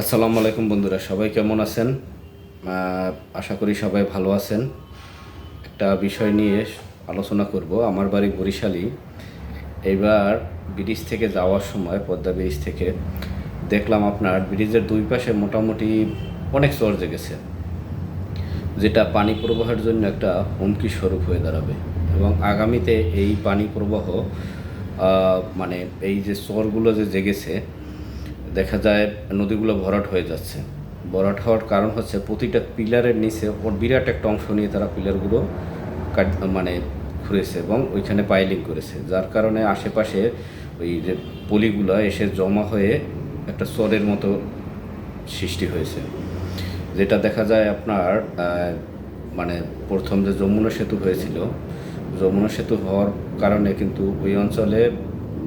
আসসালামু আলাইকুম বন্ধুরা, সবাই কেমন আছেন? আশা করি সবাই ভালো আছেন। একটা বিষয় নিয়ে আলোচনা করব। আমার বাড়ি বরিশালী এইবার ব্রিজ থেকে যাওয়ার সময়, পদ্মা ব্রিজ থেকে দেখলাম আপনার ব্রিজের দুই পাশে মোটামুটি অনেক চর জেগেছে, যেটা পানি প্রবাহের জন্য একটা হুমকি স্বরূপ হয়ে দাঁড়াবে। এবং আগামীতে এই পানি প্রবাহ মানে এই যে চরগুলো যে জেগেছে দেখা যায় নদীগুলো ভরাট হয়ে যাচ্ছে। ভরাট হওয়ার কারণ হচ্ছে প্রতিটা পিলারের নিচে ওর বিরাট একটা অংশ নিয়ে তারা পিলারগুলো কাট মানে খুঁড়েছে এবং ওইখানে পাইলিং করেছে। যার কারণে আশেপাশে ওই যে পলিগুলো এসে জমা হয়ে একটা চরের মতো সৃষ্টি হয়েছে। যেটা দেখা যায় আপনার মানে প্রথম যে যমুনা সেতু হয়েছিল, যমুনা সেতু হওয়ার কারণে কিন্তু ওই অঞ্চলে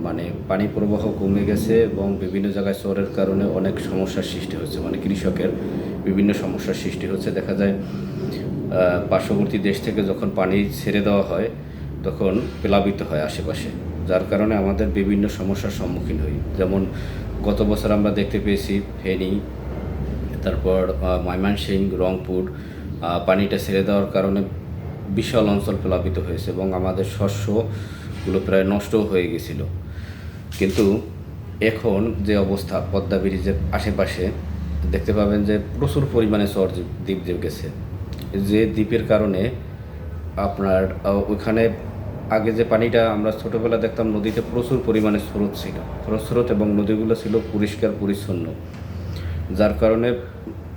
মানে পানি প্রবাহ কমে গেছে এবং বিভিন্ন জায়গায় চরের কারণে অনেক সমস্যার সৃষ্টি হচ্ছে মানে কৃষকের বিভিন্ন সমস্যার সৃষ্টি হচ্ছে। দেখা যায় পার্শ্ববর্তী দেশ থেকে যখন পানি ছেড়ে দেওয়া হয়, তখন প্লাবিত হয় আশেপাশে, যার কারণে আমাদের বিভিন্ন সমস্যার সম্মুখীন হই। যেমন, গত বছর আমরা দেখতে পেয়েছি ফেনী, তারপর ময়মনসিংহ রংপুর পানিটা ছেড়ে দেওয়ার কারণে বিশাল অঞ্চল প্লাবিত হয়েছে এবং আমাদের শস্যগুলো প্রায় নষ্টও হয়ে গেছিল। কিন্তু এখন যে অবস্থা, পদ্মা ব্রিজের আশেপাশে, দেখতে পাবেন যে প্রচুর পরিমাণে চর দ্বীপ যে গেছে। যে দ্বীপের কারণে আপনার ওইখানে আগে যে পানিটা আমরা ছোটোবেলা দেখতাম, নদীতে প্রচুর পরিমাণে স্রোত ছিল। স্রোত এবং নদীগুলো ছিল পরিষ্কার, পরিচ্ছন্ন। যার কারণে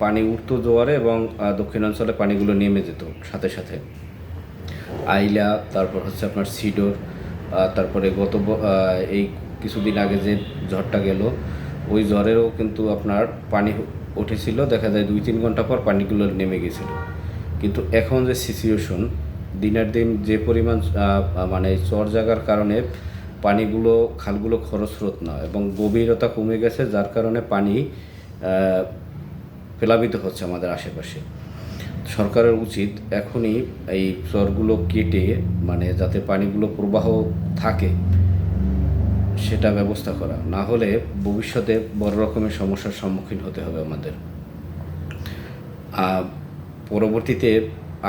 পানি উঠতো জোয়ারে এবং দক্ষিণাঞ্চলে পানিগুলো নেমে যেত সাথে সাথে। আইলা, তারপর হচ্ছে আপনার সিডোর তারপরে গত এই কিছুদিন আগে যে ঝড়টা গেল, ওই ঝড়েরও কিন্তু আপনার পানি উঠেছিল, দেখা যায় দুই তিন ঘণ্টা পর পানিগুলো নেমে গেছিল। কিন্তু এখন যে সিচুয়েশন দিনের দিন যে পরিমাণ মানে চর জাগার কারণে পানিগুলো, খালগুলো খরস্রোত না এবং গভীরতা কমে গেছে, যার কারণে পানি প্লাবিত হচ্ছে আমাদের আশেপাশে। সরকারের উচিত এখনই এই চরগুলো কেটে মানে যাতে পানিগুলো প্রবাহ থাকে সেটা ব্যবস্থা করা। না হলে ভবিষ্যতে বড় রকমের সমস্যার সম্মুখীন হতে হবে আমাদের। পরবর্তীতে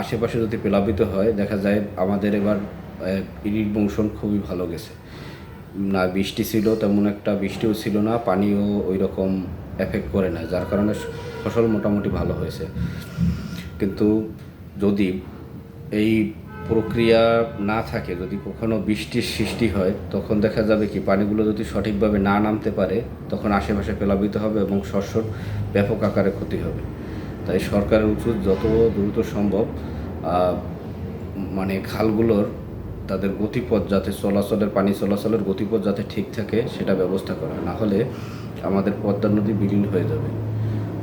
আশেপাশে যদি প্লাবিত হয়, দেখা যায় আমাদের এবার ইরিট মৌসুম খুবই ভালো গেছে। না, বৃষ্টি ছিল, তেমন একটা বৃষ্টিও ছিল না, পানিও ওই রকম এফেক্ট করে না, যার কারণে ফসল মোটামুটি ভালো হয়েছে। কিন্তু যদি এই প্রক্রিয়া না থাকে, যদি কখনো বৃষ্টির সৃষ্টি হয়, তখন দেখা যাবে কি পানিগুলো যদি সঠিকভাবে না নামতে পারে, তখন আশেপাশে প্লাবিত হবে এবং শস্যর ব্যাপক আকারে ক্ষতি হবে। তাই সরকারের উচিত যত দ্রুত সম্ভব মানে খালগুলোর তাদের গতিপথ যাতে চলাচলের, পানি চলাচলের গতিপথ যাতে ঠিক থাকে, সেটা ব্যবস্থা করা। না হলে আমাদের পদ্মা নদী বিলীন হয়ে যাবে।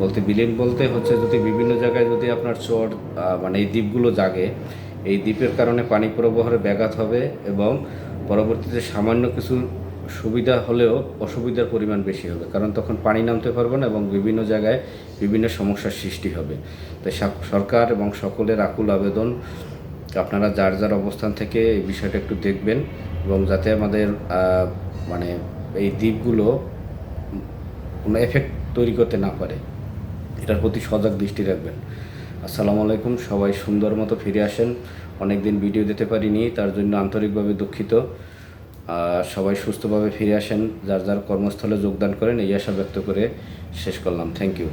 বলতে বিলীন বলতে হচ্ছে যদি বিভিন্ন জায়গায় যদি আপনার চর মানে এই দ্বীপগুলো জাগে এই দ্বীপের কারণে পানি প্রবাহের ব্যাঘাত হবে এবং পরবর্তীতে সামান্য কিছু সুবিধা হলেও অসুবিধার পরিমাণ বেশি হবে। কারণ তখন পানি নামতে পারবে না এবং বিভিন্ন জায়গায় বিভিন্ন সমস্যার সৃষ্টি হবে। তাই সরকার এবং সকলের আকুল আবেদন, আপনারা যার যার অবস্থান থেকে এই বিষয়টা একটু দেখবেন এবং যাতে আমাদের মানে এই দ্বীপগুলো কোনো এফেক্ট তৈরি করতে না পারে। এটার প্রতি সজাগ দৃষ্টি রাখবেন। আসসালামু আলাইকুম, সবাই সুন্দর মতো ফিরে আসেন। অনেক দিন ভিডিও দিতে পারিনি, তার জন্য আন্তরিকভাবে দুঃখিত। সবাই সুস্থভাবে ফিরে আসেন, যার যার কর্মস্থলে যোগদান করেন, এই আশা ব্যক্ত করে শেষ করলাম। Thank you